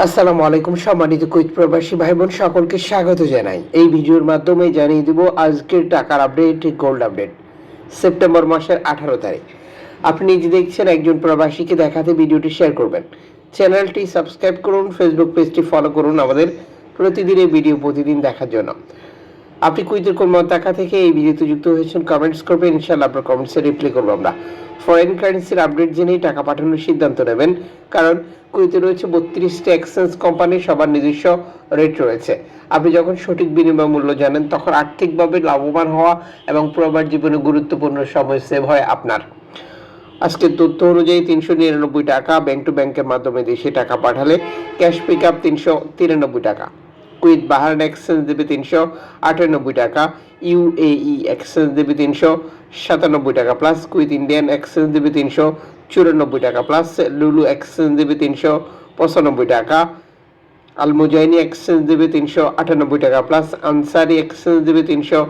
আসসালামু আলাইকুম, সম্মানিত কুইত প্রবাসী ভাই বোন সকলকে স্বাগত জানাই। এই ভিডিওর মাধ্যমে জানিয়ে দিব আজকের টাকার আপডেট গোল্ড আপডেট সেপ্টেম্বর মাসের আঠারো তারিখ। আপনি নিজে দেখছেন একজন প্রবাসীকে দেখাতে ভিডিওটি শেয়ার করবেন। চ্যানেলটি সাবস্ক্রাইব করুন ফেসবুক পেজটি ফলো করুন আমাদের প্রতিদিনের ভিডিও প্রতিদিন দেখার জন্য। আপনি কুইতের কোন মতাকা থেকে এই ভিডিওতে যুক্ত হয়েছেন কমেন্টস করবেন, ইনশাআল্লাহ আপনার কমেন্টসে রিপ্লাই করব আমরা। ফরেন কারেন্সির আপডেট জেনেই টাকা পাঠানোর সিদ্ধান্ত নেবেন, কারণ কুইতে রয়েছে বত্রিশটি এক্সচেঞ্জ কোম্পানি সবার নিজস্ব রেট রয়েছে। আপনি যখন সঠিক বিনিময় মূল্য জানেন, তখন আর্থিকভাবে লাভবান হওয়া এবং প্রবার জীবনে গুরুত্বপূর্ণ সময় সেভ হয় আপনার। আজকে তথ্য অনুযায়ী তিনশো নিরানব্বই টাকা ব্যাংক টু ব্যাংকের মাধ্যমে দেশে টাকা পাঠালে ক্যাশ পিক আপ তিনশো তিরানব্বই টাকা। কুইত বাহারান এক্সচেঞ্জ দেবে তিনশো আটানব্বই টাকা। ইউএই এক্সচেঞ্জ দেবে তিনশো সাতানব্বই টাকা প্লাস কুইত ইন্ডিয়ান এক্সচেঞ্জ দেবে তিনশো চুরানব্বই টাকা প্লাস লুলু এক্সচেঞ্জ দেবে তিনশো পঁচানব্বই টাকা। আলমুজাইনি এক্সচেঞ্জ দেবে তিনশো আটানব্বই টাকা, প্লাস আনসারি এক্সচেঞ্জ দেবে তিনশো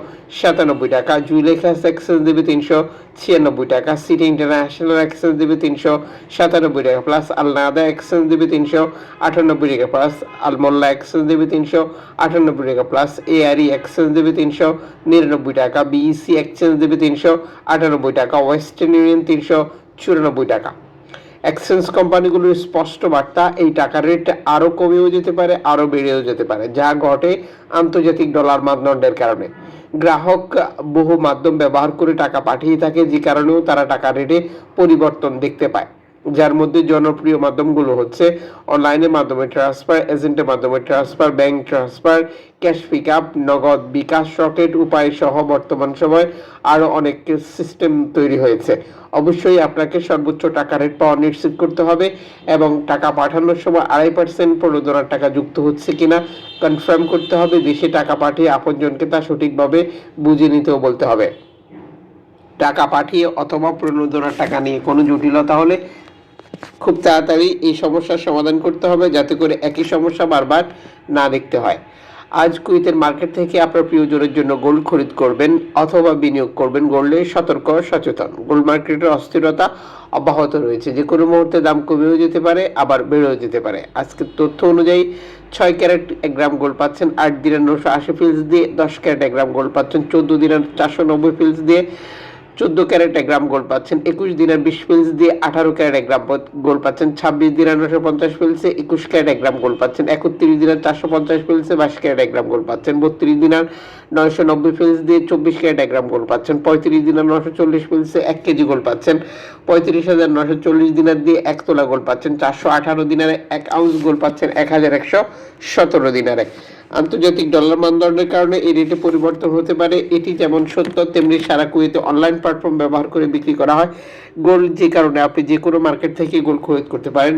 সাতানব্বই টাকা জুইলেখাস এক্সচেঞ্জ দেবে তিনশো ছিয়ানব্বই টাকা, সিটি ইন্টারন্যাশনাল এক্সচেঞ্জ দেবে তিনশো সাতানব্বই টাকা, প্লাস আলনাদা এক্সচেঞ্জ দেবে তিনশো আটানব্বই টাকা, প্লাস আলমোল্লা এক্সচেঞ্জ দেবে তিনশো আটানব্বই টাকা, প্লাস এআরই এক্সচেঞ্জ দেবে তিনশো নিরানব্বই টাকা বিইসি এক্সচেঞ্জ দেবে তিনশো আটানব্বই টাকা, ওয়েস্টার্ন ইউনিয়ন তিনশো চুরানব্বই টাকা। এক্সচেঞ্জ কোম্পানিগুলোর স্পষ্ট বার্তা, এই টাকার রেট আরও কমেও যেতে পারে আরও বেড়েও যেতে পারে, যা ঘটে আন্তর্জাতিক ডলার মানদণ্ডের কারণে। গ্রাহক বহু মাধ্যম ব্যবহার করে টাকা পাঠিয়ে থাকে, যে কারণেও তারা টাকার রেটে পরিবর্তন দেখতে পায়। যার মধ্যে জনপ্রিয় মাধ্যমগুলো হচ্ছে অনলাইনের মাধ্যমে ট্রান্সফার এজেন্টের মাধ্যমে transfer bank transfer cash pick up Nagad bKash Rocket উপায় সহ বর্তমান সময় আরও অনেক সিস্টেম তৈরি হয়েছে। অবশ্যই আপনাকে সর্বোচ্চ টাকা রেট পাওয়া নিশ্চিত করতে হবে এবং টাকা পাঠানোর সময় আড়াই পার্সেন্ট প্রণোদনার টাকা যুক্ত হচ্ছে কিনা কনফার্ম করতে হবে দেশে টাকা পাঠিয়ে আপনজনকে তা সঠিকভাবে বুঝে নিতেও বলতে হবে। টাকা পাঠিয়ে অথবা প্রণোদনার টাকা নিয়ে কোনো জটিলতা হলে খুব তাড়াতাড়ি এই সমস্যার সমাধান করতে হবে, যাতে করে একই সমস্যা বারবার না দেখতে হয়। আজ কুইতের মার্কেট থেকে আপনার প্রিয়জনের জন্য গোল্ড খরিদ করবেন অথবা বিনিয়োগ করবেন গোল্ডে সতর্ক, সচেতন। গোল্ড মার্কেটের অস্থিরতা অব্যাহত রয়েছে। যে কোনো মুহূর্তে দাম কমেও যেতে পারে, আবার বেড়েও যেতে পারে। আজকের তথ্য অনুযায়ী ছয় ক্যারেট এক গ্রাম গোল্ড পাচ্ছেন আট দিনের নশো আশি ফিলস দিয়ে, দশ ক্যারেট এক গ্রাম গোল্ড পাচ্ছেন চোদ্দ দিনের চারশো নব্বই ফিলস দিয়ে চোদ্দ ক্যারেট এক গ্রাম গোল্ড পাচ্ছেন, একুশ দিনের বিশ ফিলস দিয়ে আঠারো ক্যারেট এক গ্রাম গোল্ড পাচ্ছেন, ছাব্বিশ দিনের নশো পঞ্চাশ ফিলসে একুশ ক্যারেট এক গ্রাম গোল্ড পাচ্ছেন, একত্রিশ দিনের চারশো পঞ্চাশ ফিলসে বাইশ ক্যারেট এক গ্রাম গোল্ড পাচ্ছেন, বত্রিশ দিনের নয়শো নব্বই ফিলস দিয়ে চব্বিশ ক্যারেট এক গ্রাম গোল্ড পাচ্ছেন, পঁয়ত্রিশ দিনের নশো চল্লিশ ফিলসে এক কেজি গোল্ড পাচ্ছেন, পঁয়ত্রিশ হাজার নশো চল্লিশ দিনের দিয়ে এক তোলা গোল্ড পাচ্ছেন, চারশো আঠারো দিনারে এক আউন্স গোল্ড পাচ্ছেন, এক হাজার একশো সতেরো দিনারে আন্তর্জাতিক ডলার মানদণ্ডের কারণে এই রেটে পরিবর্তন হতে পারে। এটি যেমন সত্য, তেমনি সারা কুয়েতে অনলাইন প্ল্যাটফর্ম ব্যবহার করে বিক্রি করা হয়। গোল্ড যে কারণে আপনি যে কোনো মার্কেট থেকে গোল্ড খরিদ করতে পারেন।